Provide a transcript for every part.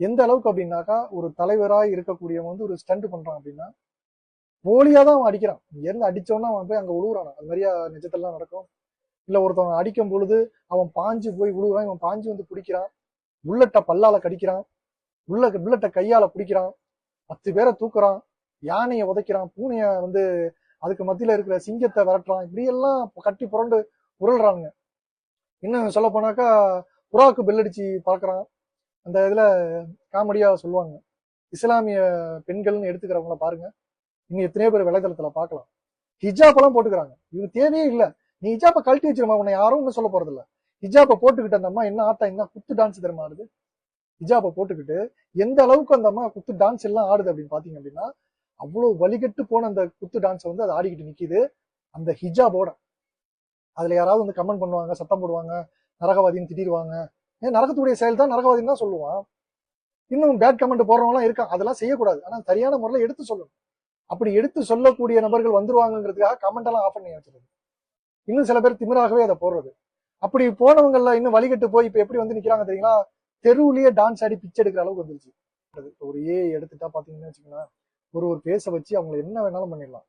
எந்த அளவுக்கு அப்படின்னாக்கா ஒரு தலைவராக இருக்கக்கூடியவன் வந்து ஒரு ஸ்டண்ட் பண்றான் அப்படின்னா போலியா தான் அவன் அடிக்கிறான். இங்க இருந்து அடிச்சோன்னா அவன் போய் அங்க விழுகுறான் அது மாதிரியா நிஜத்தெல்லாம் நடக்கும். இல்ல ஒருத்தவன் அடிக்கும் பொழுது அவன் பாஞ்சு போய் விழுகுறான் இவன் பாஞ்சு வந்து பிடிக்கிறான். புல்லட்டை பல்லால கடிக்கிறான். உள்ள புல்லட்டை கையால பிடிக்கிறான். பத்து பேரை தூக்குறான். யானையை உதைக்கிறான். பூனைய வந்து அதுக்கு மத்தியில இருக்கிற சிங்கத்தை விரட்டுறான். இப்படி எல்லாம் கட்டி புரண்டு உருள்றாங்க இன்னும் சொல்ல போனாக்கா புறாவுக்கு பெல்லடிச்சு பறக்கிறான். அந்த இதில் காமெடியாக சொல்லுவாங்க. இஸ்லாமிய பெண்கள்னு எடுத்துக்கிறவங்கள பாருங்க. இன்னும் எத்தனையோ பேர் வலைதளத்துல பார்க்கலாம் ஹிஜாப்பெல்லாம் போட்டுக்கிறாங்க. இது தேவையே இல்லை. நீ ஹிஜாப்பை கழட்டி வச்சிருமா? உன்னை யாரும் ஒன்றும் சொல்ல போறதில்ல. ஹிஜாப்பை போட்டுக்கிட்டு அந்த அம்மா என்ன ஆட்டம் என்ன குத்து டான்ஸ் தெரியுமா ஆடுது? ஹிஜாப்பை போட்டுக்கிட்டு எந்த அளவுக்கு அந்த அம்மா குத்து டான்ஸ் எல்லாம் ஆடுது அப்படின்னு பாத்தீங்க அப்படின்னா அவ்வளோ வழிகட்டு போன அந்த குத்து டான்ஸை வந்து அது ஆடிக்கிட்டு நிற்கிது அந்த ஹிஜாபோட. அதுல யாராவது வந்து கமெண்ட் பண்ணுவாங்க சத்தம் போடுவாங்க நரகவாதின்னு திட்டிடுவாங்க ஏன் நரகத்துடைய செயல் தான் நரகவாதின்னு தான் சொல்லுவான். இன்னும் பேட் கமெண்ட் போடுறவங்களாம் இருக்கான் அதெல்லாம் செய்யக்கூடாது. ஆனா சரியான முறையில் எடுத்து சொல்லணும். அப்படி எடுத்து சொல்லக்கூடிய நபர்கள் வந்துருவாங்கங்கிறதுக்காக கமெண்ட் எல்லாம் ஆஃப் பண்ணி வச்சிருக்கு இன்னும் சில பேர் திமிராகவே அதை போடுறது. அப்படி போனவங்கள இன்னும் வழிகட்டு போய் இப்ப எப்படி வந்து நிற்கிறாங்க தெரியுங்களா? தெருவுலயே டான்ஸ் ஆடி பிச்சை எடுக்கிற அளவுக்கு வந்துருச்சு. இப்ப ஒரு ஏ எடுத்துட்டா பாத்தீங்கன்னு வச்சுக்கோங்களேன் ஒரு ஒரு பேச வச்சு அவங்களை என்ன வேணாலும் பண்ணிடலாம்.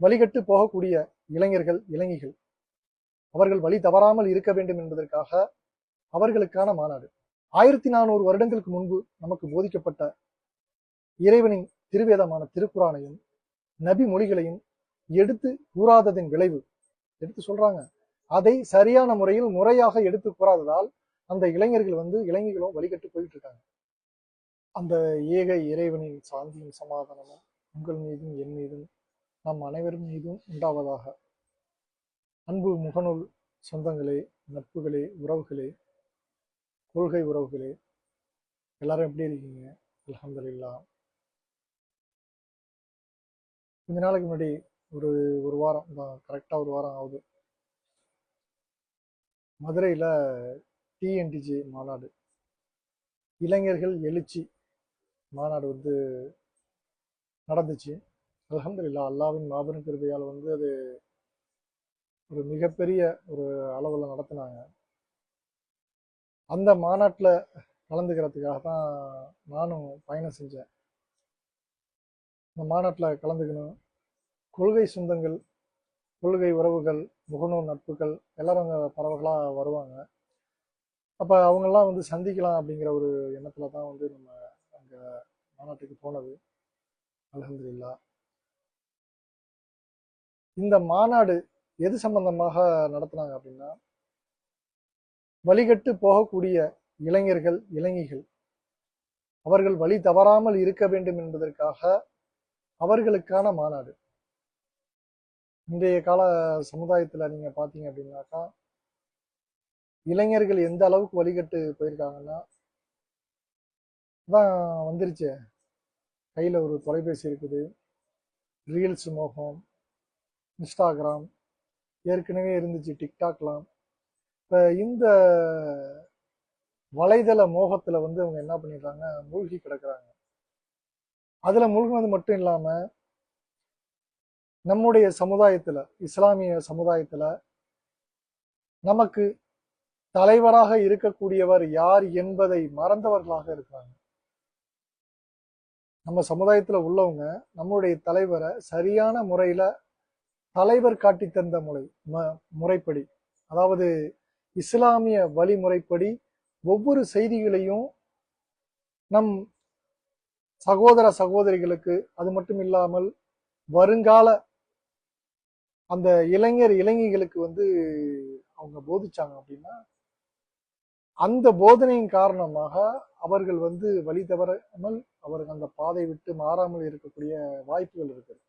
வழிகட்டு போகக்கூடிய இளைஞர்கள் இளைஞிகள். அவர்கள் வழி தவறாமல் இருக்க வேண்டும் என்பதற்காக அவர்களுக்கான மாநாடு. ஆயிரத்தி நானூறு வருடங்களுக்கு முன்பு நமக்கு போதிக்கப்பட்ட இறைவனின் திருவேதமான திருக்குறானையும் நபி மொழிகளையும் எடுத்து கூறாததின் விளைவு எடுத்து சொல்றாங்க. அதை சரியான முறையில் முறையாக எடுத்து கூறாததால் அந்த இளைஞர்கள் வந்து இளைஞர்களும் வழிகட்டு போயிட்டு இருக்காங்க அந்த ஏக இறைவனின் சாந்தியும் சமாதானமும் உங்கள் மீதும் என் மீதும் நம் அனைவரும் மீதும் உண்டாவதாக. அன்பு முகநூல் சொந்தங்களே நட்புகளே உறவுகளே கொள்கை உறவுகளே எல்லாரும் எப்படி இருக்கீங்க? அலமதுல்லா கொஞ்ச நாளைக்கு முன்னாடி ஒரு ஒரு வாரம் கரெக்டாக ஒரு வாரம் ஆகுது. மதுரையில் டிஎன்டிஜி மாநாடு. இளைஞர்கள் எழுச்சி மாநாடு வந்து நடந்துச்சு. அலமதுல்லா அல்லாவின் மாபெரும் கிருபையால் வந்து அது ஒரு மிகப்பெரிய ஒரு அளவில் நடத்தினாங்க. அந்த மாநாட்டில் கலந்துக்கிறதுக்காக தான் நானும் பயணம் செஞ்சேன். இந்த மாநாட்டில் கலந்துக்கணும். கொள்கை சொந்தங்கள் கொள்கை உறவுகள் முகநூல் நட்புகள் எல்லாரும் அங்கே பரவலாக வருவாங்க. அப்போ அவங்கெல்லாம் வந்து சந்திக்கலாம் அப்படிங்கிற ஒரு எண்ணத்தில் தான் வந்து நம்ம அங்கே மாநாட்டுக்கு போனது. அல்ஹம்துலில்லாஹ் இந்த மாநாடு எது சம்பந்தமாக நடத்துனாங்க அப்படின்னா வழிகட்டு போகக்கூடிய இளைஞர்கள் இளைஞிகள். அவர்கள் வழி தவறாமல் இருக்க வேண்டும் என்பதற்காக அவர்களுக்கான மாநாடு. இன்றைய கால சமுதாயத்தில் நீங்க பாத்தீங்க அப்படின்னாக்கா இளைஞர்கள் எந்த அளவுக்கு வழிகட்டு போயிருக்காங்கன்னா தான் வந்துருச்சு. கையில் ஒரு தொலைபேசி இருக்குது. ரீல்ஸ் மோகம் இன்ஸ்டாகிராம் ஏற்கனவே இருந்துச்சு டிக்டாக்லாம். இப்போ இந்த வலைதள மோகத்துல வந்து அவங்க என்ன பண்ணிடுறாங்க மூழ்கி கிடக்குறாங்க. அதுல மூழ்கினது மட்டும் இல்லாம நம்முடைய சமுதாயத்துல இஸ்லாமிய சமுதாயத்துல நமக்கு தலைவராக இருக்கக்கூடியவர் யார் என்பதை மறந்தவர்களாக இருக்கிறாங்க. நம்ம சமுதாயத்துல உள்ளவங்க நம்மளுடைய தலைவரை சரியான முறையில தலைவர் காட்டி தந்த முறை ம- முறைப்படி. அதாவது இஸ்லாமிய வழிமுறைப்படி ஒவ்வொரு செய்திகளையும் நம் சகோதர சகோதரிகளுக்கு அது மட்டும் இல்லாமல் வருங்கால அந்த இளைஞர் இளைஞர்களுக்கு வந்து அவங்க போதிச்சாங்க அப்படின்னா அந்த போதனையின் காரணமாக அவர்கள் வந்து வழி தவறாமல் அவர்கள் அந்த பாதை விட்டு மாறாமல் இருக்கக்கூடிய வாய்ப்புகள் இருக்குது.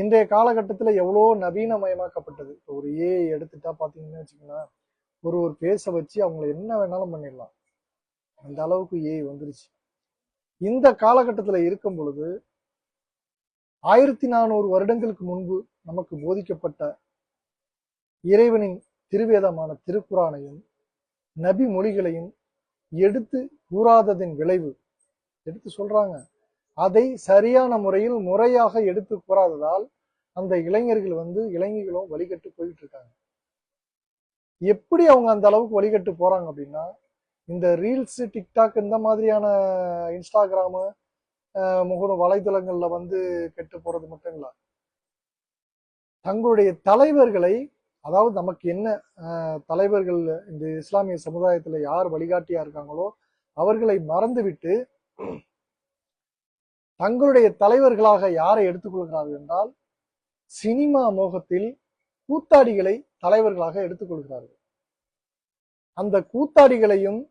இன்றைய காலகட்டத்தில் எவ்வளோ நவீனமயமாக்கப்பட்டது. இப்போ ஒரு ஏ எடுத்துட்டா பார்த்தீங்கன்னு வச்சுக்கோங்களேன் ஒரு ஒரு பேச வச்சு அவங்கள என்ன வேணாலும் பண்ணிடலாம். அந்த அளவுக்கு ஏ வந்துருச்சு. இந்த காலகட்டத்தில் இருக்கும் பொழுது ஆயிரத்தி நானூறு வருடங்களுக்கு முன்பு நமக்கு போதிக்கப்பட்ட இறைவனின் திருவேதமான திருக்குறானையும் நபி மொழிகளையும் எடுத்து கூறாததின் விளைவு எடுத்து சொல்றாங்க. அதை சரியான முறையில் முறையாக எடுத்து கூறாததால் அந்த இளைஞர்கள் வந்து இளைஞர்களும் வழிகட்டு போயிட்டு இருக்காங்க. எப்படி அவங்க அந்த அளவுக்கு வழிகட்டு போறாங்க அப்படின்னா இந்த ரீல்ஸ் டிக்டாக் இந்த மாதிரியான இன்ஸ்டாகிராமு அஹ், முகநூ வலைதளங்கள்ல வந்து கெட்டு போறது மட்டும் இல்ல தங்களுடைய தலைவர்களை அதாவது நமக்கு என்ன தலைவர்கள் இந்த இஸ்லாமிய சமுதாயத்துல யார் வழிகாட்டியா இருக்காங்களோ அவர்களை மறந்துவிட்டு தங்களுடைய தலைவர்களாக யாரை எடுத்துக்கொள்கிறார்கள் என்றால் சினிமா மோகத்தில் கூத்தாடிகளை தலைவர்களாக எடுத்துக்கொள்கிறார்கள். அந்த கூத்தாடிகளையும்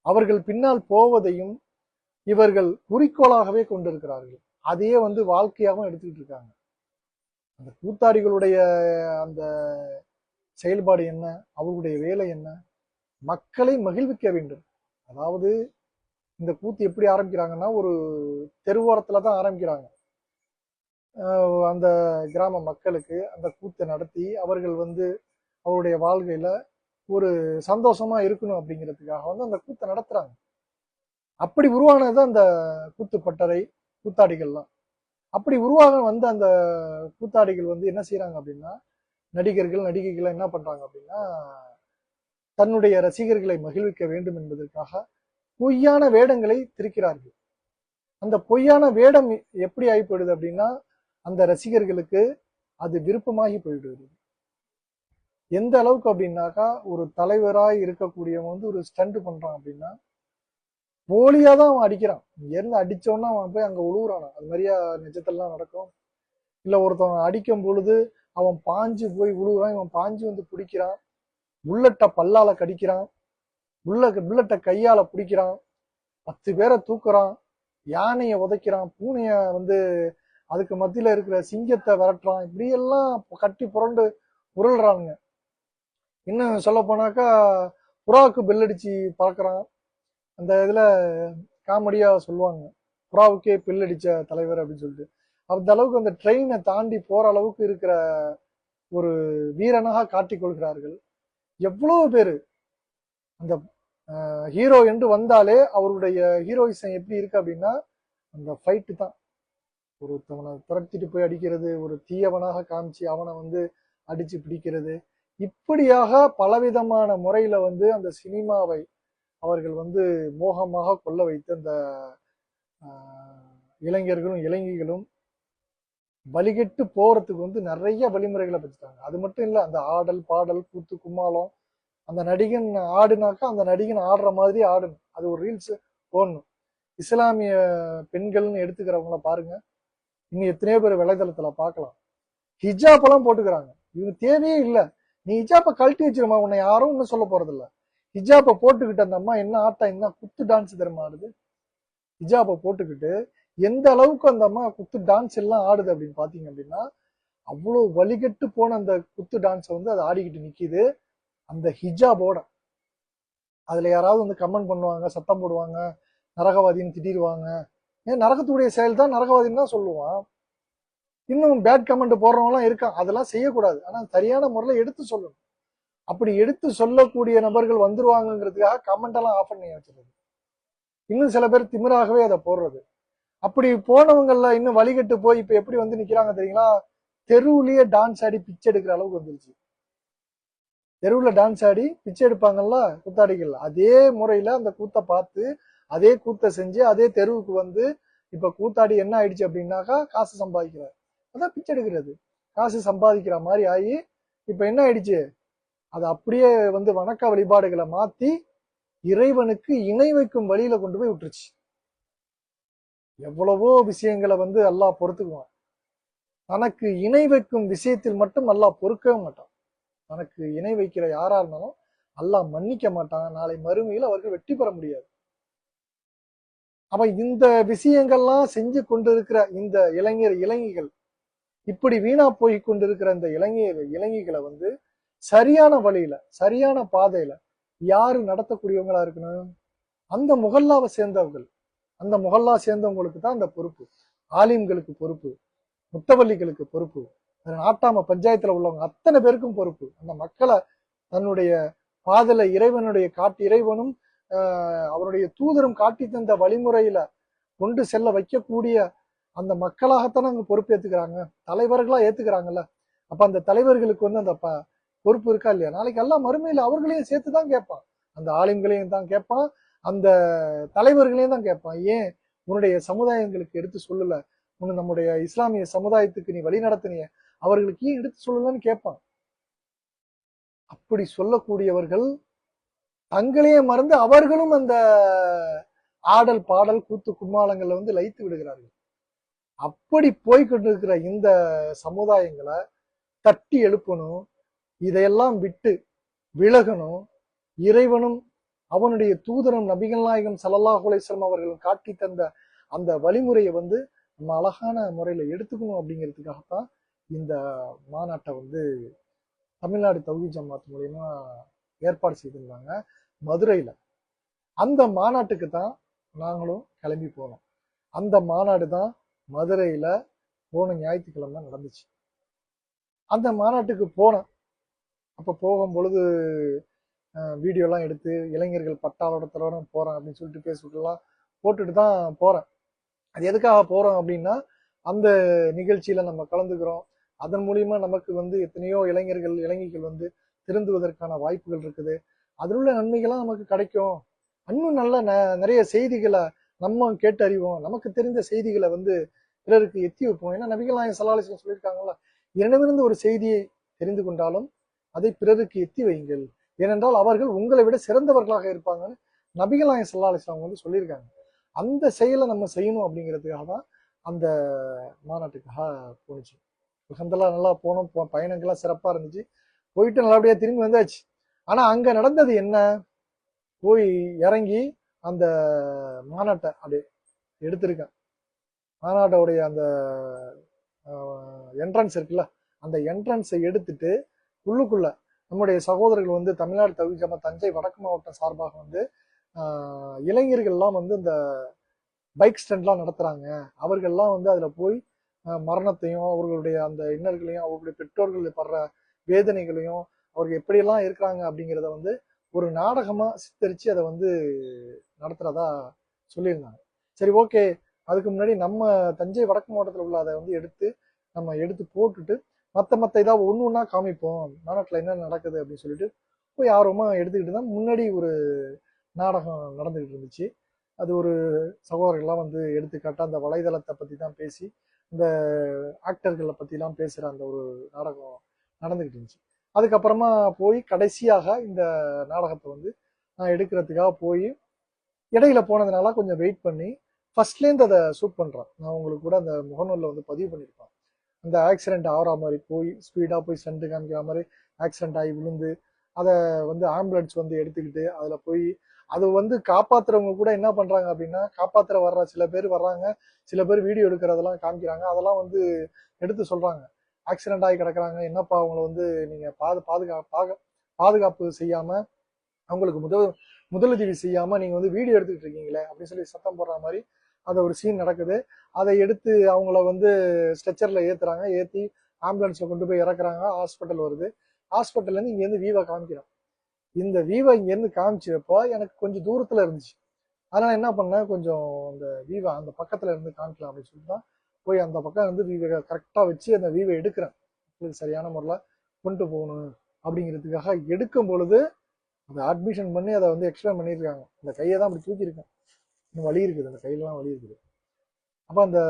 அவர்கள் பின்னால் போவதையும் இவர்கள் குறிக்கோளாகவே கொண்டிருக்கிறார்கள். அதையே வந்து வாழ்க்கையாகவும் எடுத்துக்கிட்டு இருக்காங்க. அந்த கூத்தாடிகளுடைய அந்த செயல்பாடு என்ன? அவர்களுடைய வேலை என்ன? மக்களை மகிழ்விக்க வேண்டும். அதாவது இந்த கூத்து எப்படி ஆரம்பிக்கிறாங்கன்னா ஒரு தெருவோரத்தில் தான் ஆரம்பிக்கிறாங்க. அந்த கிராம மக்களுக்கு அந்த கூத்தை நடத்தி அவர்கள் வந்து அவருடைய வாழ்க்கையில ஒரு சந்தோஷமா இருக்கணும் அப்படிங்கிறதுக்காக வந்து அந்த கூத்தை நடத்துறாங்க. அப்படி உருவானது அந்த கூத்து பட்டறை கூத்தாடிகள்லாம். அப்படி உருவாக வந்து அந்த கூத்தாடிகள் வந்து என்ன செய்கிறாங்க அப்படின்னா நடிகர்கள் நடிகைகள் என்ன பண்றாங்க அப்படின்னா தன்னுடைய ரசிகர்களை மகிழ்விக்க வேண்டும் என்பதற்காக பொய்யான வேடங்களை திரிக்கிறார்கள். அந்த பொய்யான வேடம் எப்படி ஆகி போயிடுது அப்படின்னா அந்த ரசிகர்களுக்கு அது விருப்பமாகி போயிடுது. எந்த அளவுக்கு அப்படின்னாக்கா ஒரு தலைவராய் இருக்கக்கூடியவன் வந்து ஒரு ஸ்டண்ட் பண்றான் அப்படின்னா போலியா தான் அவன் அடிக்கிறான். இங்க இருந்து அடிச்சோன்னா அவன் போய் அங்க உழுவுறான். அது மாதிரியா நிஜத்தெல்லாம் நடக்கும். இல்ல ஒருத்தவன் அடிக்கும் பொழுது அவன் பாஞ்சு போய் உழுவுறான் இவன் பாஞ்சு வந்து பிடிக்கிறான். உள்ளட்ட பல்லால கடிக்கிறான். புல்ல புல்லட்டை கையால பிடிக்கிறான். பத்து பேரை தூக்குறான். யானையை உதைக்கிறான். பூனைய வந்து அதுக்கு மத்தியில இருக்கிற சிங்கத்தை விரட்டுறான். இப்படி எல்லாம் கட்டி புரண்டு உருள்றானுங்க. இன்னும் சொல்ல போனாக்கா புறாவுக்கு பெல்லடிச்சு பறக்கிறான். அந்த இதுல காமெடியா சொல்லுவாங்க. புறாவுக்கே பெல்லடிச்ச தலைவர் அப்படின்னு சொல்லிட்டு. அந்த அளவுக்கு அந்த ட்ரெயினை தாண்டி போற அளவுக்கு இருக்கிற ஒரு வீரனாக காட்டிக் கொள்கிறார்கள். எவ்வளவு பேரு? அந்த ஹீரோ என்று வந்தாலே அவருடைய ஹீரோயிசம் எப்படி இருக்கு அப்படின்னா அந்த ஃபைட்டு தான். ஒருத்தவனை துரத்திட்டு போய் அடிக்கிறது ஒரு தீயவனாக காமிச்சு அவனை வந்து அடிச்சு பிடிக்கிறது. இப்படியாக பலவிதமான முறையில வந்து அந்த சினிமாவை அவர்கள் வந்து மோகமாக கொள்ள வைத்த அந்த இளைஞர்களும் இளைஞர்களும் வலிகெட்டு போறதுக்கு வந்து நிறைய வழிமுறைகளை வச்சுட்டாங்க. அது மட்டும் இல்லை அந்த ஆடல் பாடல் கூத்து கும்மாளம் அந்த நடிகன் ஆடுனாக்கா அந்த நடிகன் ஆடுற மாதிரி ஆடணும். அது ஒரு ரீல்ஸ் போடணும். இஸ்லாமிய பெண்கள்னு எடுத்துக்கிறவங்கள பாருங்க. இன்னும் எத்தனையோ பேர் வலைதளத்துல பார்க்கலாம். ஹிஜாப் எல்லாம் போட்டுக்கிறாங்க. இவங்க தேவையே இல்லை. நீ ஹிஜாப்பை கழட்டி வச்சிருமா? உன்னை யாரும் ஒன்றும் சொல்ல போறதில்ல. ஹிஜாப்பை போட்டுக்கிட்டு அந்த அம்மா என்ன ஆட்டம் என்ன குத்து டான்ஸ் தெரியுமா ஆடுது? ஹிஜாப்பை போட்டுக்கிட்டு எந்த அளவுக்கு அந்த அம்மா குத்து டான்ஸ் எல்லாம் ஆடுது அப்படின்னு பாத்தீங்க அப்படின்னா அவ்வளோ வழிகட்டு போன அந்த குத்து டான்ஸை வந்து அது ஆடிக்கிட்டு நிற்கிது அந்த ஹிஜாபோட அதுல யாராவது வந்து கமெண்ட் பண்ணுவாங்க சத்தம் போடுவாங்க நரகவாதின்னு திட்டிடுவாங்க ஏன் நரகத்துடைய செயல் தான் நரகவாதின்னு தான் சொல்லுவான். இன்னும் பேட் கமெண்ட் போடுறவங்களாம் இருக்கான் அதெல்லாம் செய்யக்கூடாது. ஆனால் சரியான முறையில் எடுத்து சொல்லணும். அப்படி எடுத்து சொல்லக்கூடிய நபர்கள் வந்துருவாங்கங்கிறதுக்காக கமெண்ட் எல்லாம் ஆஃப் பண்ணி வச்சிருது இன்னும் சில பேர் திமிராகவே அதை போடுறது. அப்படி போனவங்கள இன்னும் வழிகட்டு போய் இப்போ எப்படி வந்து நிற்கிறாங்க தெரியுங்களா? தெருவுலயே டான்ஸ் ஆடி பிச்சை எடுக்கிற அளவுக்கு வந்துருச்சு. தெருவில் டான்ஸ் ஆடி பிச்சை எடுப்பாங்கல்ல கூத்தாடிகள் அதே முறையில் அந்த கூத்தை பார்த்து அதே கூத்தை செஞ்சு அதே தெருவுக்கு வந்து இப்போ கூத்தாடி என்ன ஆயிடுச்சு அப்படின்னாக்கா காசு சம்பாதிக்கிறார். அதான் பிச்சை எடுக்கிறது. காசு சம்பாதிக்கிற மாதிரி ஆகி இப்போ என்ன ஆயிடுச்சு? அது அப்படியே வந்து வணக்க வழிபாடுகளை மாற்றி இறைவனுக்கு இணை வைக்கும் வழியில கொண்டு போய் விட்டுருச்சு. எவ்வளவோ விஷயங்களை வந்து அல்லாஹ் பொறுத்துக்குவான். தனக்கு இணை வைக்கும் விஷயத்தில் மட்டும் அல்லாஹ் பொறுக்கவே மாட்டான். தனக்கு இணை வைக்கிற யாரா இருந்தாலும் அல்லாஹ் மன்னிக்க மாட்டான். நாளை மறுமையில் அவர்கள் வெற்றி பெற முடியாது. அப்ப இந்த விஷயங்கள்லாம் செஞ்சு கொண்டிருக்கிற இந்த இளைஞர் இளைஞர்கள் இப்படி வீணா போய் கொண்டிருக்கிற இந்த இளைஞர் இளைஞர்களை வந்து சரியான வழியில சரியான பாதையில யாரு நடத்தக்கூடியவங்களா இருக்கணும்? அந்த முகல்லாவை சேர்ந்தவர்கள். அந்த முகல்லா சேர்ந்தவங்களுக்கு தான் அந்த பொறுப்பு. ஆலிம்களுக்கு பொறுப்பு. முத்தவல்லிகளுக்கு பொறுப்பு. நாட்டாம பஞ்சாயத்துல உள்ளவங்க அத்தனை பேருக்கும் பொறுப்பு. அந்த மக்களை தன்னுடைய பாதல இறைவனுடைய காட்டு இறைவனும் அவருடைய தூதரும் காட்டி தந்த வழிமுறையில கொண்டு செல்ல வைக்கக்கூடிய அந்த மக்களாகத்தானே அங்க பொறுப்பேத்துக்கிறாங்க தலைவர்களா ஏத்துக்கிறாங்கல்ல. அப்ப அந்த தலைவர்களுக்கு வந்து அந்த ப- பொறுப்பு இருக்கா இல்லையா? நாளைக்கு எல்லாம் மறுமையில அவர்களையும் சேர்த்து தான் கேட்பான். அந்த ஆலிம்களையும் தான் கேட்பான். அந்த தலைவர்களையும் தான் கேட்பான். ஏன் உன்னுடைய சமுதாயங்களுக்கு எடுத்து சொல்லல? உன்னு நம்முடைய இஸ்லாமிய சமுதாயத்துக்கு நீ வழி நடத்தினிய. அவர்களுக்கு ஏன் எடுத்து சொல்லலன்னு கேட்பான். அப்படி சொல்லக்கூடியவர்கள் தங்களையே மறந்து அவர்களும் அந்த ஆடல் பாடல் கூத்து கும்மாளங்களை வந்து லயித்து விடுகிறார்கள். அப்படி போய்கொண்டிருக்கிற இந்த சமுதாயங்களை தட்டி எழுப்பணும் இதையெல்லாம் விட்டு விலகணும் இறைவனும் அவனுடைய தூதரும் நபிகள் நாயகம் சல்லல்லா குலேஸ்வரம் அவர்களும் காட்டி தந்த அந்த வழிமுறையை வந்து நம்ம அழகான முறையில எடுத்துக்கணும் அப்படிங்கிறதுக்காகத்தான் இந்த மாநாட்டை வந்து தமிழ்நாடு தௌஹி ஜமாத் மூலயமா ஏற்பாடு செய்திருந்தாங்க. மதுரையில். அந்த மாநாட்டுக்கு தான் நாங்களும் கிளம்பி போனோம். அந்த மாநாடு தான் மதுரையில் போன ஞாயிற்றுக்கிழமை நடந்துச்சு. அந்த மாநாட்டுக்கு போனேன். அப்போ போகும் பொழுது வீடியோலாம் எடுத்து இளைஞர்கள் பட்டாளோடத்தோட போகிறேன் அப்படின்னு சொல்லிட்டு பேசிவிட்டுலாம் போட்டுட்டு தான் போகிறேன் அது எதுக்காக போகிறோம் அப்படின்னா அந்த நிகழ்ச்சியில் நம்ம கலந்துக்கிறோம். அதன் மூலியமா நமக்கு வந்து எத்தனையோ இளைஞர்கள் இளைஞர்கள் வந்து திருந்துவதற்கான வாய்ப்புகள் இருக்குது. அதில் உள்ள நன்மைகள்லாம் நமக்கு கிடைக்கும். இன்னும் நல்ல ந- நிறைய செய்திகளை நம்ம கேட்டு அறிவோம் நமக்கு தெரிந்த செய்திகளை வந்து பிறருக்கு எத்தி வைப்போம். ஏன்னா நபிகள் நாயகம் சலாலிசன் சொல்லியிருக்காங்கல்ல என்னிடமிருந்து ஒரு செய்தியை தெரிந்து கொண்டாலும் அதை பிறருக்கு எத்தி வையுங்கள். ஏனென்றால் அவர்கள் உங்களை விட சிறந்தவர்களாக இருப்பாங்கன்னு நபிகள் நாயகம் சல்லா வந்து சொல்லியிருக்காங்க. அந்த செயலை நம்ம செய்யணும் அப்படிங்கிறதுக்காக தான் அந்த மாநாட்டுக்காக போணுச்சு. அல்ஹம்துலில்லாஹ் நல்லா போனோம். போ- பயணங்கள்லாம் சிறப்பாக இருந்துச்சு. போயிட்டு நல்லபடியாக திரும்பி வந்தாச்சு. ஆனால் அங்கே நடந்தது என்ன? போய் இறங்கி அந்த மாநாட்டை அப்படியே எடுத்திருக்கேன். மாநாட்டோடைய அந்த என்ட்ரன்ஸ் இருக்குல்ல அந்த என்ட்ரன்ஸை எடுத்துட்டு உள்ளுக்குள்ள நம்முடைய சகோதரர்கள் வந்து தமிழ்நாடு தகுதி தஞ்சை வடக்கு மாவட்டம் சார்பாக வந்து இளைஞர்கள்லாம் வந்து இந்த பைக் ஸ்டண்ட்லாம் நடத்துகிறாங்க அவர்கள்லாம் வந்து அதில் போய் மரணத்தையும் அவர்களுடைய அந்த இன்னல்களையும் அவர்களுடைய பெற்றோர்கள் படுற வேதனைகளையும் அவர்கள் எப்படியெல்லாம் இருக்கிறாங்க அப்படிங்கிறத வந்து ஒரு நாடகமா சித்தரிச்சு அதை வந்து நடத்துறதா சொல்லியிருந்தாங்க. சரி ஓகே. அதுக்கு முன்னாடி நம்ம தஞ்சை வடக்கு மாவட்டத்தில் உள்ள அதை வந்து எடுத்து நம்ம எடுத்து போட்டுட்டு மற்ற மற்ற ஏதாவது ஒன்று ஒன்றா காமிப்போம். மாநாட்டில் என்ன நடக்குது அப்படின்னு சொல்லிட்டு போய் ஆர்வமாக எடுத்துக்கிட்டு தான் முன்னாடி ஒரு நாடகம் நடந்துக்கிட்டு இருந்துச்சு. அது ஒரு சகோதரர்கள்லாம் வந்து எடுத்துக்காட்டாக அந்த வலைதளத்தை பற்றி தான் பேசி இந்த ஆக்டர்களை பற்றிலாம் பேசுகிற அந்த ஒரு நாடகம் நடந்துக்கிட்டு இருந்துச்சு. அதுக்கப்புறமா போய் கடைசியாக இந்த நாடகத்தை வந்து நான் எடுக்கிறதுக்காக போய் இடையில போனதுனால கொஞ்சம் வெயிட் பண்ணி ஃபர்ஸ்ட்லேருந்து அதை ஷூட் பண்ணுறேன் நான் உங்களுக்கு கூட அந்த முகநூலில் வந்து பதிவு பண்ணியிருப்பேன் அந்த ஆக்சிடென்ட் ஆகிற மாதிரி போய் ஸ்பீடாக போய் ஸ்டண்ட்டு காமிக்கிற மாதிரி ஆக்சிடென்ட் ஆகி விழுந்து அதை வந்து ஆம்புலன்ஸ் வந்து எடுத்துக்கிட்டு அதில் போய் அது வந்து காப்பாத்துறவங்க கூட என்ன பண்றாங்க அப்படின்னா காப்பாத்துற வர்ற சில பேர் வர்றாங்க. சில பேர் வீடியோ எடுக்கிறதெல்லாம் காமிக்கிறாங்க. அதெல்லாம் வந்து எடுத்து சொல்றாங்க. ஆக்சிடென்ட் ஆகி கிடக்குறாங்க. என்னப்பா அவங்கள வந்து நீங்க பாது பாதுகா பாக பாதுகாப்பு செய்யாம அவங்களுக்கு முதல் முதலுதவி செய்யாம நீங்க வந்து வீடியோ எடுத்துக்கிட்டு இருக்கீங்களே அப்படின்னு சொல்லி சத்தம் போடுற மாதிரி அந்த ஒரு சீன் நடக்குது. அதை எடுத்து அவங்கள வந்து ஸ்ட்ரெச்சர்ல ஏத்துறாங்க. ஏத்தி ஆம்புலன்ஸ்ல கொண்டு போய் இறக்குறாங்க. ஹாஸ்பிட்டல் வருது. ஹாஸ்பிட்டல்லேருந்து இங்கேருந்து வீவை காமிக்கிறோம் இந்த வீவை இங்கேருந்து காமிச்சப்போ எனக்கு கொஞ்சம் தூரத்தில் இருந்துச்சு. அதனால் என்ன பண்ணேன்? கொஞ்சம் அந்த வீவை அந்த பக்கத்தில் இருந்து காமிக்கலாம் அப்படின்னு சொல்லிட்டு தான் போய் அந்த பக்கம் வந்து வீவை கரெக்டாக வச்சு அந்த வீவை எடுக்கிறேன். உங்களுக்கு சரியான முறையில் கொண்டு போகணும் அப்படிங்கிறதுக்காக எடுக்கும் பொழுது அதை அட்மிஷன் பண்ணி அதை வந்து எக்ஸ்பிளைன் பண்ணியிருக்காங்க. அந்த கையை தான் அப்படி தூக்கியிருக்கேன். இன்னும் வலி இருக்குது. அந்த கையிலலாம் வலி இருக்குது. அப்போ அந்த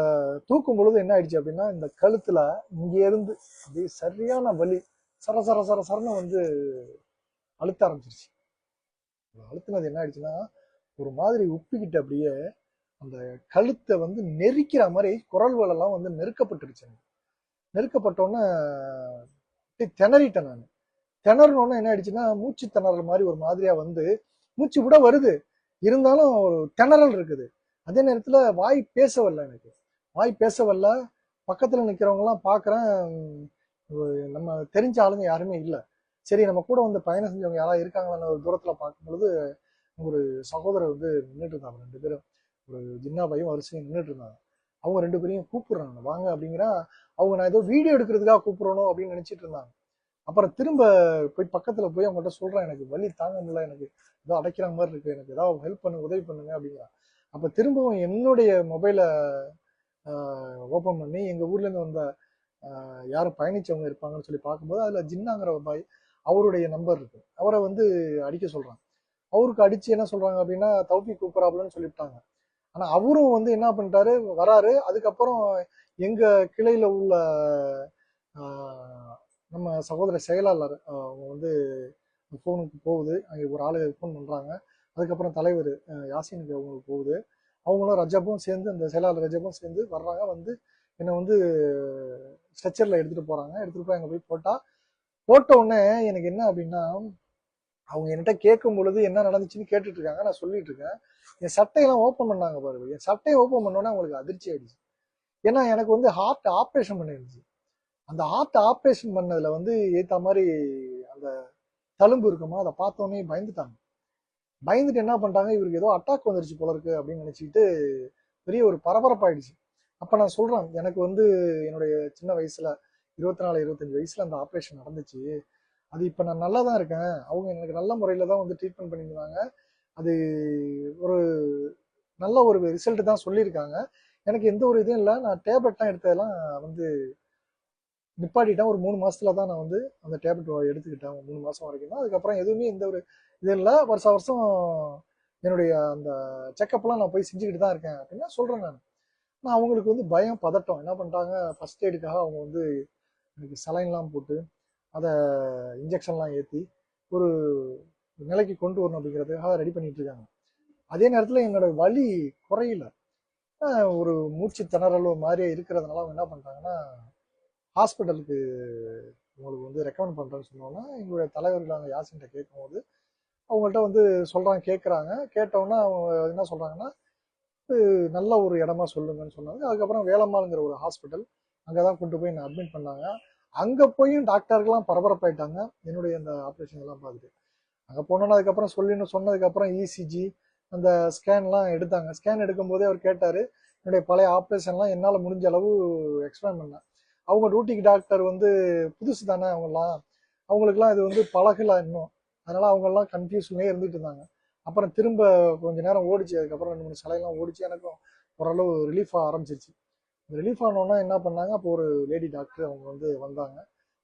தூக்கும் பொழுது என்ன ஆயிடுச்சு அப்படின்னா இந்த கழுத்துல இங்கேருந்து அப்படியே சரியான வலி சர சர சர சரன்னு வந்து அழுத்த ஆரம்பிச்சிருச்சு. அழுத்துனது அழுத்தினது என்ன ஆயிடுச்சுன்னா ஒரு மாதிரி உப்பிக்கிட்டு அப்படியே அந்த கழுத்தை வந்து நெரிக்கிற மாதிரி குரல்களெல்லாம் வந்து நெருக்கப்பட்டுருச்சு எனக்கு. நெருக்கப்பட்டோன்னே திணறிட்டேன் நான். திணறினோன்னே என்ன ஆயிடுச்சுன்னா மூச்சு திணறல் மாதிரி ஒரு மாதிரியா வந்து மூச்சு கூட வருது. இருந்தாலும் ஒரு திணறல் இருக்குது. அதே நேரத்துல வாய் பேச வரல எனக்கு. வாய் பேச வரல பக்கத்துல நிக்கிறவங்க எல்லாம் பாக்குறேன். நம்ம தெரிஞ்ச ஆளுங்க யாருமே இல்லை. சரி நம்ம கூட வந்து பயணம் செஞ்சவங்க யாராவது இருக்காங்களான்னு ஒரு தூரத்துல பார்க்கும் பொழுது ஒரு சகோதரர் வந்து நின்றுட்டு இருந்தாங்க ரெண்டு பேரும். ஒரு ஜின்னா பையும் வரிசையும் நின்றுட்டு இருந்தாங்க. அவங்க ரெண்டு பேரையும் கூப்பிடுறாங்க. வாங்க அப்படிங்கிறா அவங்க நான் ஏதோ வீடியோ எடுக்கிறதுக்காக கூப்பிடணும் அப்படின்னு நினைச்சிட்டு இருந்தாங்க. அப்புறம் திரும்ப போய் பக்கத்துல போய் அவங்கள்ட்ட சொல்றேன் எனக்கு வலி தாங்க முடியல எனக்கு ஏதோ அடைக்கிற மாதிரி இருக்கு. எனக்கு ஏதாவது ஹெல்ப் பண்ணுங்க உதவி பண்ணுங்க அப்படிங்கிறான் அப்ப திரும்பவும் என்னுடைய மொபைலை ஓப்பன் பண்ணி எங்க ஊர்ல இருந்து வந்த யாரும் பயணிச்சவங்க இருப்பாங்கன்னு சொல்லி பார்க்கும்போது அதுல ஜின்னாங்கிற பாய் அவருடைய நம்பர் இருக்கு. அவரை வந்து அடிக்க சொல்றாங்க. அவருக்கு அடிச்சு என்ன சொல்றாங்க அப்படின்னா தௌஃபி கூப்பிடாப்லன்னு சொல்லிவிட்டாங்க. ஆனா அவரும் வந்து என்ன பண்ணிட்டாரு? வராரு. அதுக்கப்புறம் எங்க கிளையில உள்ள நம்ம சகோதர செயலாளர் அவங்க வந்து ஃபோனுக்கு போகுது. அங்கே ஒரு ஆளு ஃபோன் பண்றாங்க. அதுக்கப்புறம் தலைவர் யாசினுக்கு அவங்களுக்கு போகுது. அவங்களும் ரஜபும் சேர்ந்து அந்த செயலாளர் ரஜபும் சேர்ந்து வர்றாங்க. வந்து என்னை வந்து ஸ்ட்ரெச்சரில் எடுத்துகிட்டு போகிறாங்க எடுத்துகிட்டு போய் அங்கே போய் போட்டால் போட்ட உடனே எனக்கு என்ன அப்படின்னா அவங்க என்கிட்ட கேட்கும் பொழுது என்ன நடந்துச்சுன்னு கேட்டுட்டு இருக்காங்க நான் சொல்லிட்டு இருக்கேன் என் சட்டையெல்லாம் ஓப்பன் பண்ணாங்க பாருங்க. என் சட்டையை ஓப்பன் பண்ணோன்னே அவங்களுக்கு அதிர்ச்சி ஆயிடுச்சு. ஏன்னா எனக்கு வந்து ஹார்ட் ஆப்ரேஷன் பண்ணிருந்துச்சு. அந்த ஹார்ட் ஆப்ரேஷன் பண்ணதுல வந்து ஏற்ற மாதிரி அந்த தழும்பு இருக்குமா அதை பார்த்தோன்னே பயந்துட்டாங்க. பயந்துட்டு என்ன பண்ணிட்டாங்க இவருக்கு ஏதோ அட்டாக் வந்துருச்சு போல இருக்கு அப்படின்னு நினைச்சிட்டு பெரிய ஒரு பரபரப்பாயிடுச்சு. அப்ப நான் சொல்றேன் எனக்கு வந்து என்னுடைய சின்ன வயசுல இருபத்தி நாலு இருபத்தஞ்சு வயசுல அந்த ஆப்ரேஷன் நடந்துச்சு. அது இப்ப நான் நல்லா தான் இருக்கேன். அவங்க எனக்கு நல்ல முறையில தான் வந்து ட்ரீட்மெண்ட் பண்ணியிருந்தாங்க. அது ஒரு நல்ல ஒரு ரிசல்ட் தான் சொல்லியிருக்காங்க. எனக்கு எந்த ஒரு இதுவும் இல்லை. நான் டேப்லெட்லாம் எடுத்ததெல்லாம் வந்து நிப்பாட்டிட்டேன். ஒரு மூணு மாசத்துல தான் நான் வந்து அந்த டேப்லெட் எடுத்துக்கிட்டேன். மூணு மாசம் வரைக்கும் தான். அதுக்கப்புறம் எதுவுமே எந்த ஒரு இது இல்லை. வருஷம் வருஷம் என்னுடைய அந்த செக்கப்லாம் நான் போய் செஞ்சுக்கிட்டு தான் இருக்கேன் அப்படின்னா சொல்றேன் நான். நான் அவங்களுக்கு வந்து பயம் பதட்டம். என்ன பண்ணிட்டாங்க? ஃபர்ஸ்ட் எய்டுக்காக அவங்க வந்து எனக்கு சலைன்லாம் போட்டு அதை இன்ஜெக்ஷன்லாம் ஏற்றி ஒரு நிலைக்கு கொண்டு வரணும் அப்படிங்கிறதுக்காக ரெடி பண்ணிட்டு இருக்காங்க. அதே நேரத்தில் என்னோட வலி குறையில. ஒரு மூச்சு திணறல் மாதிரியே இருக்கிறதுனால அவங்க என்ன பண்ணுறாங்கன்னா ஹாஸ்பிட்டலுக்கு உங்களுக்கு வந்து ரெக்கமெண்ட் பண்ணுறேன்னு சொன்னோன்னா எங்களுடைய தலைவர்கள் அங்கே கேட்கும்போது அவங்கள்ட்ட வந்து சொல்கிறாங்க கேட்குறாங்க. கேட்டோன்னா அவங்க என்ன சொல்கிறாங்கன்னா நல்ல ஒரு இடமா சொல்லுங்கன்னு சொன்னாங்க. அதுக்கப்புறம் வேளம்மாளுங்கிற ஒரு ஹாஸ்பிட்டல் அங்கே தான் கொண்டு போய் என்னை அட்மிட் பண்ணாங்க. அங்கே போயும் டாக்டர்கள்லாம் பரபரப்பாயிட்டாங்க. என்னுடைய அந்த ஆப்ரேஷன் எல்லாம் பார்த்துட்டு. அங்கே போனோன்னா அதுக்கப்புறம் சொல்லின்னு சொன்னதுக்கப்புறம் இசிஜி அந்த ஸ்கேன்லாம் எடுத்தாங்க. ஸ்கேன் எடுக்கும்போதே அவர் கேட்டார் என்னுடைய பழைய ஆப்ரேஷன்லாம் என்னால் முடிஞ்ச அளவு எக்ஸ்பிளைன் பண்ணேன். அவங்க டியூட்டிக்கு டாக்டர் வந்து புதுசு தானே அவங்கெல்லாம். அவங்களுக்குலாம் இது வந்து பழகல இன்னும். அதனால அவங்கெல்லாம் கன்ஃபியூஷன்லேயே இருந்துட்டு இருந்தாங்க. அப்புறம் திரும்ப கொஞ்ச நேரம் ஓடிச்சு. அதுக்கப்புறம் ரெண்டு மூணு சிலையெல்லாம் ஓடிச்சு. எனக்கும் ஓரளவு ரிலீஃபாக ஆரம்பிச்சிருச்சு. ரிலீஃப் ஆனோன்னா என்ன பண்ணாங்க? அப்போ ஒரு லேடி டாக்டர் அவங்க வந்து வந்தாங்க.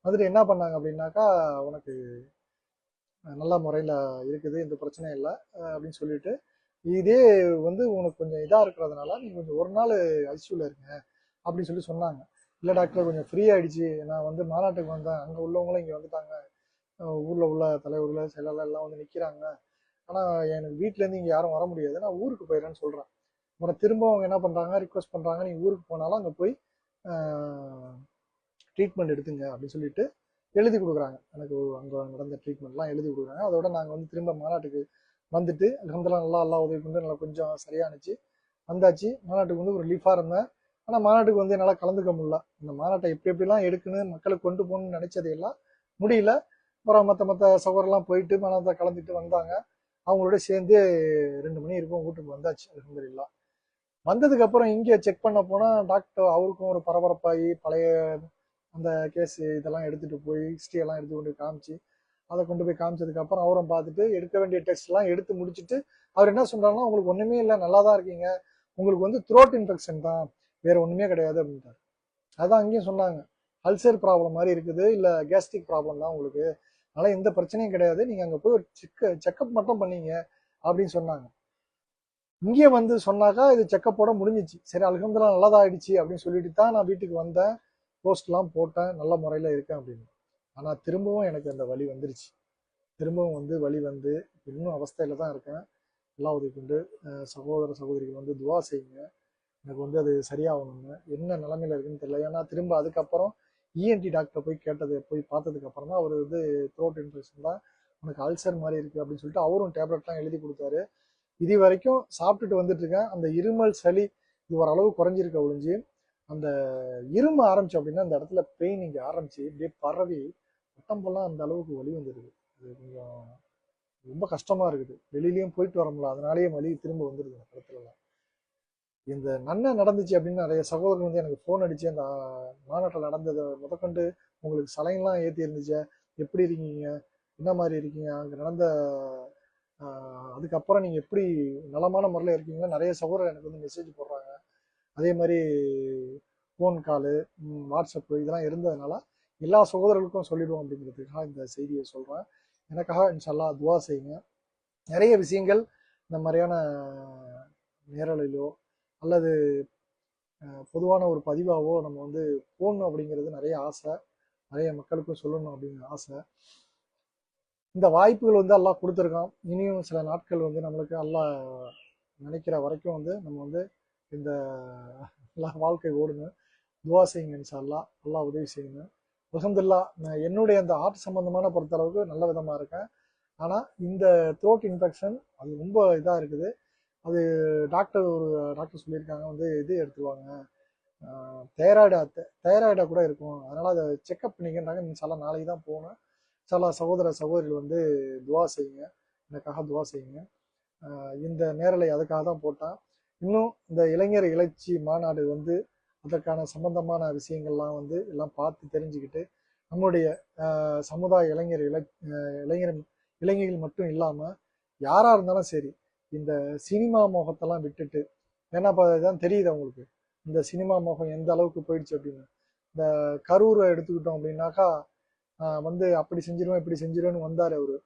வந்துட்டு என்ன பண்ணாங்க அப்படின்னாக்கா உனக்கு நல்ல முறையில் இருக்குது எந்த பிரச்சனையும் இல்லை அப்படின்னு சொல்லிட்டு இதே வந்து உனக்கு கொஞ்சம் இதாக இருக்கிறதுனால நீ கொஞ்சம் ஒரு நாள் ஐசியூவில் இருங்க அப்படின்னு சொல்லி சொன்னாங்க. இல்லை டாக்டர் கொஞ்சம் ஃப்ரீ ஆயிடுச்சு. நான் வந்து மாநாட்டுக்கு வந்தேன். அங்கே உள்ளவங்களும் இங்கே வந்துட்டாங்க. ஊரில் உள்ள தலைவர்கள் செயலாளர் எல்லாம் வந்து நிற்கிறாங்க ஆனால் எனக்கு வீட்டிலேருந்து இங்கே யாரும் வர முடியாது. நான் ஊருக்கு போயிடுறேன்னு சொல்கிறேன் உன்னை திரும்ப அவங்க என்ன பண்ணுறாங்க ரிக்வஸ்ட் பண்ணுறாங்க நீ ஊருக்கு போனாலும் அங்கே போய் ட்ரீட்மெண்ட் எடுத்துங்க அப்படின்னு சொல்லிட்டு எழுதி கொடுக்குறாங்க. எனக்கு அங்கே நடந்த ட்ரீட்மெண்ட்லாம் எழுதி கொடுக்குறாங்க. அதோட நாங்கள் வந்து திரும்ப மாநாட்டுக்கு வந்துட்டு அலமதுல்லாம் நல்லா நல்லா உதவி பண்ணி நல்லா கொஞ்சம் சரியானுச்சு. வந்தாச்சு. மாநாட்டுக்கு வந்து ஒரு ரிலீஃபாக இருந்தேன். ஆனால் மாநாட்டுக்கு வந்து என்னால் கலந்துக்க முடியல. இந்த மாநாட்டை எப்படி எப்படிலாம் எடுக்குன்னு மக்களுக்கு கொண்டு போகணும்னு நினச்சதையெல்லாம் முடியல. அப்புறம் மற்ற மற்ற சகோதரெல்லாம் போயிட்டு மாநாட்டை கலந்துட்டு வந்தாங்க. அவங்களோட சேர்ந்து ரெண்டு மணி இருக்கும் வீட்டுக்கு வந்தாச்சு அலமதுல்லாம் வந்ததுக்கு அப்புறம் இங்கே செக் பண்ண போனால் டாக்டர் அவருக்கும் ஒரு பரபரப்பாகி பழைய அந்த கேஸ் இதெல்லாம் எடுத்துட்டு போய் ஹிஸ்ட்ரி எல்லாம் எடுத்து கொண்டு காமிச்சு அதை கொண்டு போய் காமிச்சதுக்கு அப்புறம் அவரும் பார்த்துட்டு எடுக்க வேண்டிய டெஸ்ட் எல்லாம் எடுத்து முடிச்சுட்டு அவர் என்ன சொல்றாருன்னா உங்களுக்கு ஒண்ணுமே இல்லை நல்லா தான் இருக்கீங்க. உங்களுக்கு வந்து த்ரோட் இன்ஃபெக்ஷன் தான். வேற ஒண்ணுமே கிடையாது அப்படின்ட்டாரு. அதான் அங்கேயும் சொன்னாங்க. அல்சர் ப்ராப்ளம் மாதிரி இருக்குது. இல்ல கேஸ்ட்ரிக் ப்ராப்ளம் தான் உங்களுக்கு. அதனால எந்த பிரச்சனையும் கிடையாது. நீங்க அங்க போய் ஒரு செக் செக்அப் மட்டும் பண்ணீங்க அப்படின்னு சொன்னாங்க. இங்கே வந்து சொன்னாக்கா இது செக்கப்போட முடிஞ்சிச்சு. சரி அலகம்துல்லா நல்லதாயிடுச்சு அப்படின்னு சொல்லிட்டு தான் நான் வீட்டுக்கு வந்தேன். போஸ்ட்லாம் போட்டேன். நல்ல முறையில் இருக்கேன் அப்படின்னு. ஆனால் திரும்பவும் எனக்கு அந்த வழி வந்துருச்சு. திரும்பவும் வந்து வழி வந்து இன்னும் அவஸ்தையில் தான் இருக்கேன். எல்லா உதவி கொண்டு சகோதர சகோதரிகள் வந்து துவா செய்யுங்க. எனக்கு வந்து அது சரியாகணும்னு. என்ன நிலமையில இருக்குன்னு தெரியல. ஏன்னா திரும்ப அதுக்கப்புறம் இஎன்டி டாக்டர் போய் கேட்டது போய் பார்த்ததுக்கு அப்புறம் தான் அவர் வந்து த்ரோட் இன்ஃபெக்ஷன் தான். உனக்கு அல்சர் மாதிரி இருக்குது அப்படின்னு சொல்லிட்டு அவரும் டேப்லெட்லாம் எழுதி கொடுத்தாரு. இது வரைக்கும் சாப்பிட்டுட்டு வந்துட்டு இருக்கேன் அந்த இருமல் சளி இது ஓரளவு குறைஞ்சிருக்க ஒழிஞ்சு. அந்த இரும ஆரம்பிச்சு அப்படின்னா அந்த இடத்துல பெயின் இங்கே ஆரம்பிச்சு இப்படியே பரவி உடம்பெல்லாம் அந்த அளவுக்கு வலி வந்துடுது அது கொஞ்சம் ரொம்ப கஷ்டமா இருக்குது. வெளியிலயும் போயிட்டு வர முடியல. அதனாலேயே வலி திரும்ப வந்துடுது அந்த இடத்துலலாம். இந்த நன்மை நடந்துச்சு அப்படின்னு நிறைய சகோதரர்கள் வந்து எனக்கு ஃபோன் அடிச்சு அந்த மாநாட்டில் நடந்ததை முதற்கொண்டு உங்களுக்கு சலைன்லாம் ஏற்றி இருந்துச்சு? எப்படி இருக்கீங்க? என்ன மாதிரி இருக்கீங்க? அங்கே நடந்த அதுக்கப்புறம் நீங்கள் எப்படி நலமான முறையில் இருக்கீங்கன்னா நிறைய சகோதரர் எனக்கு வந்து மெசேஜ் போடுறாங்க. அதே மாதிரி ஃபோன் காலு வாட்ஸ்அப்பு இதெல்லாம் இருந்ததுனால எல்லா சகோதரர்களுக்கும் சொல்லிடுவோம் அப்படிங்கிறதுக்காக இந்த செய்தியை சொல்கிறேன் எனக்காக இன்ஷல்லா துவா செய்யுங்க. நிறைய விஷயங்கள் இந்த மாதிரியான நேரலையிலோ அல்லது பொதுவான ஒரு பதிவாகவோ நம்ம வந்து போகணும் அப்படிங்கிறது நிறைய ஆசை. நிறைய மக்களுக்கும் சொல்லணும் அப்படிங்கிற ஆசை. இந்த வாய்ப்புகள் வந்து எல்லாம் கொடுத்துருக்கான். இனியும் சில நாட்கள் வந்து நம்மளுக்கு எல்லாம் நினைக்கிற வரைக்கும் வந்து நம்ம வந்து இந்த வாழ்க்கை ஓடணும். துவா செய்யுங்க இன்ஷா அல்லாஹ் உதவி செய்யுங்க. அல்ஹம்துலில்லாஹ் நான் என்னுடைய அந்த ஆர்ட் சம்பந்தமான பொறுத்தளவுக்கு நல்ல விதமாக இருக்கேன். ஆனால் இந்த த்ரோட் இன்ஃபெக்ஷன் அது ரொம்ப இதாக இருக்குது. அது டாக்டர் ஒரு டாக்டர் சொல்லியிருக்காங்க வந்து இது எடுத்துருவாங்க. தைராய்டா தைராய்டா கூட இருக்கும். அதனால அதை செக்அப் பண்ணிக்கின்றாங்க இன்ஷால்லா நாளைக்கு தான் போகணும். இன்ஷால்லா சகோதர சகோதரிகள் வந்து துவா செய்யுங்க. எனக்காக துவா செய்யுங்க. இந்த நேரலை அதுக்காக தான் போட்டான். இன்னும் இந்த இளைஞர் இளைச்சி மாநாடு வந்து அதற்கான சம்பந்தமான விஷயங்கள்லாம் வந்து எல்லாம் பார்த்து தெரிஞ்சுக்கிட்டு நம்முடைய சமுதாய இளைஞர் இளை இளைஞர் இளைஞர்கள் மட்டும் இல்லாமல் யாராக இருந்தாலும் சரி இந்த சினிமா மோகத்தெல்லாம் விட்டுட்டு ஏன்னா இப்போ தான் தெரியுது அவங்களுக்கு. இந்த சினிமா மோகம் எந்த அளவுக்கு போயிடுச்சு அப்படின்னு. இந்த கரூரை எடுத்துக்கிட்டோம் அப்படின்னாக்கா வந்து அப்படி செஞ்சிருவேன் இப்படி செஞ்சிருவேன்னு வந்தார் அவரு.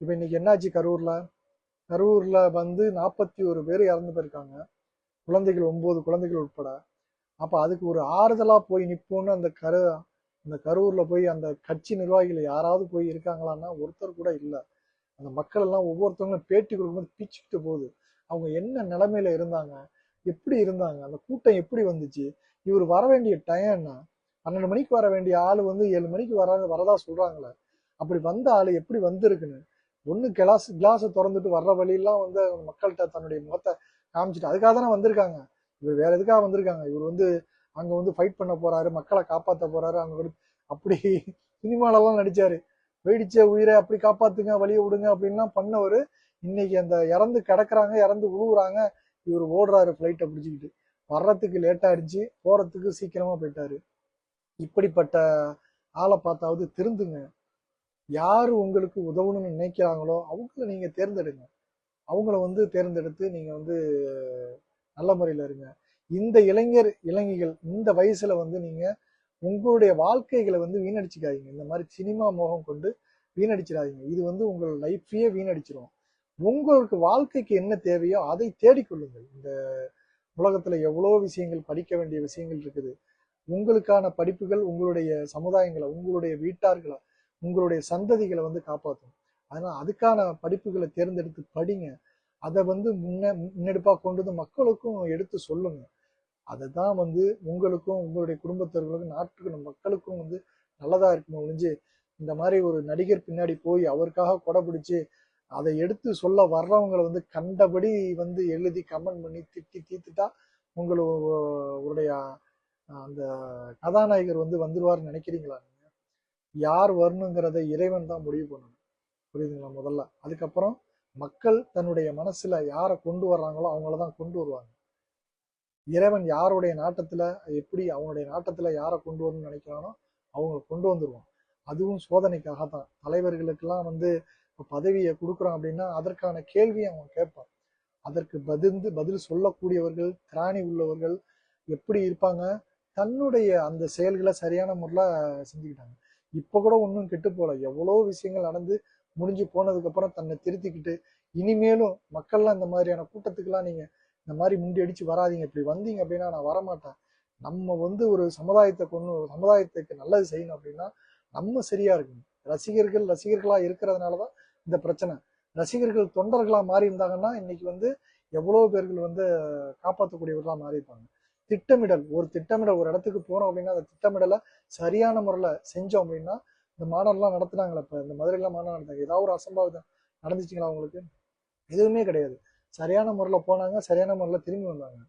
இப்போ இன்னைக்கு என்னாச்சு கரூர்ல? கரூர்ல வந்து நாற்பத்தி ஒரு பேர் இறந்து போயிருக்காங்க. குழந்தைகள் ஒன்பது குழந்தைகள் உட்பட. அப்போ அதுக்கு ஒரு ஆறுதலாக போய் நிற்போன்னு அந்த கரு அந்த கரூர்ல போய் அந்த கட்சி நிர்வாகிகள் யாராவது போய் இருக்காங்களான்னா ஒருத்தர் கூட இல்லை. அந்த மக்கள் எல்லாம் ஒவ்வொருத்தவங்களும் பேட்டி கொடுக்கும்போது பிச்சுக்கிட்டு போகுது. அவங்க என்ன நிலைமையில இருந்தாங்க? எப்படி இருந்தாங்க? அந்த கூட்டம் எப்படி வந்துச்சு? இவர் வர வேண்டிய டைம் என்ன? பன்னெண்டு மணிக்கு வர வேண்டிய ஆள் வந்து ஏழு மணிக்கு வர வரதா சொல்றாங்களே. அப்படி வந்த ஆள் எப்படி வந்திருக்குன்னு? ஒன்று கிளாஸ் கிளாஸை திறந்துட்டு வர்ற வழியெல்லாம் வந்து அவங்க மக்கள்கிட்ட தன்னுடைய முகத்தை காமிச்சிட்டு அதுக்காக தானே வந்திருக்காங்க. இவர் வேற எதுக்காக வந்திருக்காங்க? இவர் வந்து அங்கே வந்து ஃபைட் பண்ண போறாரு மக்களை காப்பாற்ற போறாரு அங்கே அப்படி சினிமாலெல்லாம் நடிச்சாரு. வெடிச்ச உயிரை அப்படி காப்பாத்துங்க வழியை விடுங்க அப்படின்லாம் பண்ணவர் இன்னைக்கு அந்த இறந்து கிடக்குறாங்க இறந்து உழுவுறாங்க. இவர் ஓடுறாரு ஃப்ளைட்டை பிடிச்சிக்கிட்டு. வர்றதுக்கு லேட் ஆயிடுச்சு போறதுக்கு சீக்கிரமா போயிட்டாரு. இப்படிப்பட்ட ஆளை பார்த்தாவது திருந்துங்க. யார் உங்களுக்கு உதவணும்னு நினைக்கிறாங்களோ அவங்கள நீங்கள் தேர்ந்தெடுங்க. அவங்கள வந்து தேர்ந்தெடுத்து நீங்கள் வந்து நல்ல முறையில் இருங்க. இந்த இளைஞர் இளைஞர்கள் இந்த வயசுல வந்து நீங்கள் உங்களுடைய வாழ்க்கைகளை வந்து வீணடிச்சுக்காதீங்க. இந்த மாதிரி சினிமா மோகம் கொண்டு வீணடிச்சிடாதீங்க. இது வந்து உங்கள் லைஃப்பையே வீணடிச்சிரும். உங்களுக்கு வாழ்க்கைக்கு என்ன தேவையோ அதை தேடிக்கொள்ளுங்கள். இந்த உலகத்துல எவ்வளோ விஷயங்கள் படிக்க வேண்டிய விஷயங்கள் இருக்குது. உங்களுக்கான படிப்புகள் உங்களுடைய சமுதாயங்களை உங்களுடைய வீட்டார்களை உங்களுடைய சந்ததிகளை வந்து காப்பாற்றும் அதனால் அதுக்கான படிப்புகளை தேர்ந்தெடுத்து படிங்க. அதை வந்து முன்ன முன்னெடுப்பாக கொண்டு வந்து மக்களுக்கும் எடுத்து சொல்லுங்க. அதை தான் வந்து உங்களுக்கும் உங்களுடைய குடும்பத்தவர்களுக்கும் நாட்டுக்கு நம்ம மக்களுக்கும் வந்து நல்லதாக இருக்குமே ஒழிஞ்சு இந்த மாதிரி ஒரு நடிகர் பின்னாடி போய் அவருக்காக கொடை பிடிச்சி அதை எடுத்து சொல்ல வர்றவங்களை வந்து கண்டபடி வந்து எழுதி கமெண்ட் பண்ணி திட்டி தீர்த்துட்டா உங்களுடைய அந்த கதாநாயகர் வந்து வந்துருவார்னு நினைக்கிறீங்களா நீங்க? யார் வரணுங்கிறத இறைவன் தான் முடிவு பண்ணணும். புரியுதுங்களா முதல்ல? அதுக்கப்புறம் மக்கள் தன்னுடைய மனசுல யாரை கொண்டு வர்றாங்களோ அவங்கள தான் கொண்டு வருவாங்க. இறைவன் யாருடைய நாட்டத்துல எப்படி அவனுடைய நாட்டத்துல யாரை கொண்டு வரணும்னு நினைக்கிறானோ அவங்க கொண்டு வந்துருவான். அதுவும் சோதனைக்காக தான் தலைவர்களுக்கெல்லாம் வந்து பதவியை கொடுக்குறோம் அப்படின்னா அதற்கான கேள்வியை அவன் கேட்பான். அதற்கு பதிந்து பதில் சொல்லக்கூடியவர்கள் திராணி உள்ளவர்கள் எப்படி இருப்பாங்க? தன்னுடைய அந்த செயல்களை சரியான முறையில் செஞ்சுக்கிட்டாங்க. இப்போ கூட ஒன்றும் கெட்டு போகல. எவ்வளோ விஷயங்கள் நடந்து முடிஞ்சு போனதுக்கப்புறம் தன்னை திருத்திக்கிட்டு இனிமேலும் மக்கள்லாம் இந்த மாதிரியான கூட்டத்துக்கெல்லாம் நீங்கள் இந்த மாதிரி முண்டி அடித்து வராதீங்க. இப்படி வந்தீங்க அப்படின்னா நான் வரமாட்டேன். நம்ம வந்து ஒரு சமுதாயத்தை கொண்டு சமுதாயத்துக்கு நல்லது செய்யணும் அப்படின்னா நம்ம சரியா இருக்கணும். ரசிகர்கள் ரசிகர்களாக இருக்கிறதுனால தான் இந்த பிரச்சனை. ரசிகர்கள் தொண்டர்களாக மாறி இருந்தாங்கன்னா இன்னைக்கு வந்து எவ்வளோ பேர்கள் வந்து காப்பாற்றக்கூடியவர்களாக மாறி இருப்பாங்க திட்டமிடல். ஒரு திட்டமிடல் ஒரு இடத்துக்கு போனோம் அப்படின்னா அந்த திட்டமிடலை சரியான முறையில் செஞ்சோம் அப்படின்னா இந்த மாநாடுலாம் நடத்துனாங்களே இப்போ இந்த மதுரையெல்லாம் மாநாடு நடந்தாங்க. ஏதாவது ஒரு அசம்பாவிதம் நடந்துச்சுங்களா அவங்களுக்கு எதுவுமே கிடையாது. சரியான முறையில் போனாங்க சரியான முறையில் திரும்பி வந்தாங்க.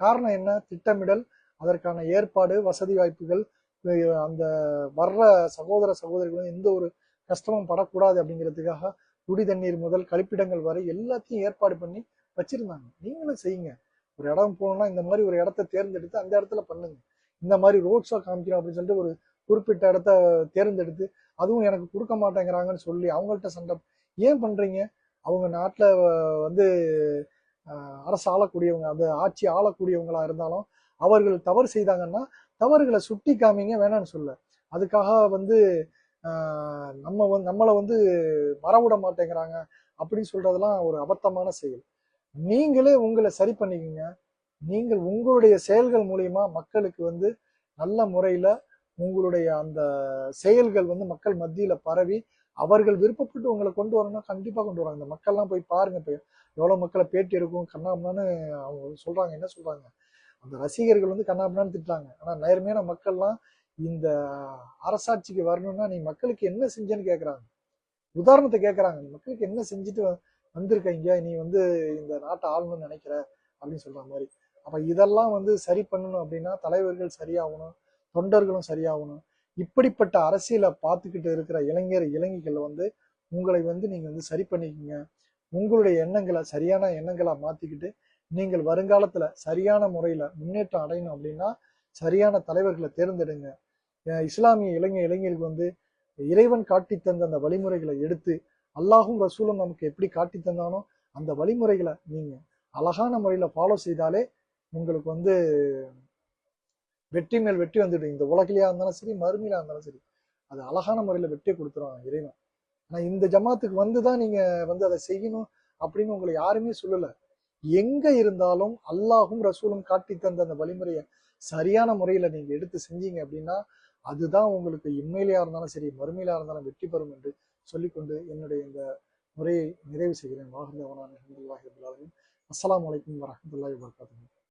காரணம் என்ன? திட்டமிடல் அதற்கான ஏற்பாடு வசதி வாய்ப்புகள் அந்த வர்ற சகோதர சகோதரிகள் எந்த ஒரு கஷ்டமும் படக்கூடாது அப்படிங்கிறதுக்காக குடி தண்ணீர் முதல் கழிப்பிடங்கள் வரை எல்லாத்தையும் ஏற்பாடு பண்ணி வச்சிருந்தாங்க. நீங்களும் செய்யுங்க. ஒரு இடம் போகணும்னா இந்த மாதிரி ஒரு இடத்த தேர்ந்தெடுத்து அந்த இடத்துல பண்ணுங்க. இந்த மாதிரி ரோட் ஷோ காமிக்கணும் அப்படின்னு சொல்லிட்டு ஒரு குறிப்பிட்ட இடத்த தேர்ந்தெடுத்து அதுவும் எனக்கு கொடுக்க மாட்டேங்கிறாங்கன்னு சொல்லி அவங்கள்ட்ட சண்டை ஏன் பண்ணுறீங்க அவங்க நாட்டில் வந்து அரசு ஆளக்கூடியவங்க அந்த ஆட்சி ஆளக்கூடியவங்களா இருந்தாலும் அவர்கள் தவறு செய்தாங்கன்னா தவறுகளை சுட்டி காமிங்க வேணாம்னு சொல்ல. அதுக்காக வந்து நம்ம வந்து நம்மளை வந்து மறவிட மாட்டேங்கிறாங்க அப்படின்னு சொல்றதெல்லாம் ஒரு அபத்தமான செயல். நீங்களே உங்களை சரி பண்ணிக்கங்க. நீங்கள் உங்களுடைய செயல்கள் மூலியமா மக்களுக்கு வந்து நல்ல முறையில உங்களுடைய அந்த செயல்கள் வந்து மக்கள் மத்தியில பரவி அவர்கள் விருப்பப்பட்டு உங்களை கொண்டு வரணும்னா கண்டிப்பா கொண்டு வராங்க. இந்த மக்கள்லாம் போய் பாருங்க. போய் எவ்வளவு மக்களை பேட்டி எடுக்கும் கண்ணாமண்ணான்னு அவங்க சொல்றாங்க என்ன சொல்றாங்க? அந்த ரசிகர்கள் வந்து கண்ணாமண்ணான்னு திட்டாங்க ஆனா நேர்மையான மக்கள்லாம் இந்த அரசாட்சிக்கு வரணும்னா நீ மக்களுக்கு என்ன செஞ்சேன்னு கேக்குறாங்க. உதாரணத்தை கேட்கறாங்க மக்களுக்கு என்ன செஞ்சுட்டு வ- வந்திருக்கீங்க நீ வந்து இந்த நாட்டை ஆளணும்னு நினைக்கிற அப்படின்னு சொல்ற மாதிரி. அப்ப இதெல்லாம் வந்து சரி பண்ணணும் அப்படின்னா தலைவர்கள் சரியாகணும் தொண்டர்களும் சரியாகணும். இப்படிப்பட்ட அரசியலை பார்த்துக்கிட்டு இருக்கிற இளைஞர் இளைஞர்கள் வந்து உங்களை வந்து நீங்க வந்து சரி பண்ணிக்கங்க. உங்களுடைய எண்ணங்களை சரியான எண்ணங்களா மாத்திக்கிட்டு நீங்கள் வருங்காலத்துல சரியான முறையில முன்னேற்றம் அடையணும் அப்படின்னா சரியான தலைவர்களை தேர்ந்தெடுங்க. இஸ்லாமிய இளைஞர் இளைஞர்களுக்கு வந்து இறைவன் காட்டி தந்த அந்த வழிமுறைகளை எடுத்து அல்லாஹும் ரசூலும் நமக்கு எப்படி காட்டி தந்தானோ அந்த வழிமுறைகளை நீங்க அழகான முறையில ஃபாலோ செய்தாலே உங்களுக்கு வந்து வெற்றி மேல் வெற்றி வந்துடும். இந்த உலகிலேயா இருந்தாலும் சரி மறுமையிலா இருந்தாலும் சரி. அது அழகான முறையில வெற்றி கொடுத்துரும் இறைவன். ஆனா இந்த ஜமாத்துக்கு வந்துதான் நீங்க வந்து அதை செய்யணும் அப்படின்னு உங்களை யாருமே சொல்லல. எங்க இருந்தாலும் அல்லாஹும் ரசூலும் காட்டி தந்த அந்த வழிமுறையை சரியான முறையில நீங்க எடுத்து செஞ்சீங்க அப்படின்னா அதுதான் உங்களுக்கு இம்மையிலையா இருந்தாலும் சரி மறுமையிலா இருந்தாலும் வெற்றி பெறும் என்று சொல்லிக்கொண்டு என்னுடைய இந்த முறையை நிறைவு செய்கிறேன். வாகன அஸ்லாம் வலைக்கம் வரஹ்மத்துல்லாஹி வபரகாத்துஹு.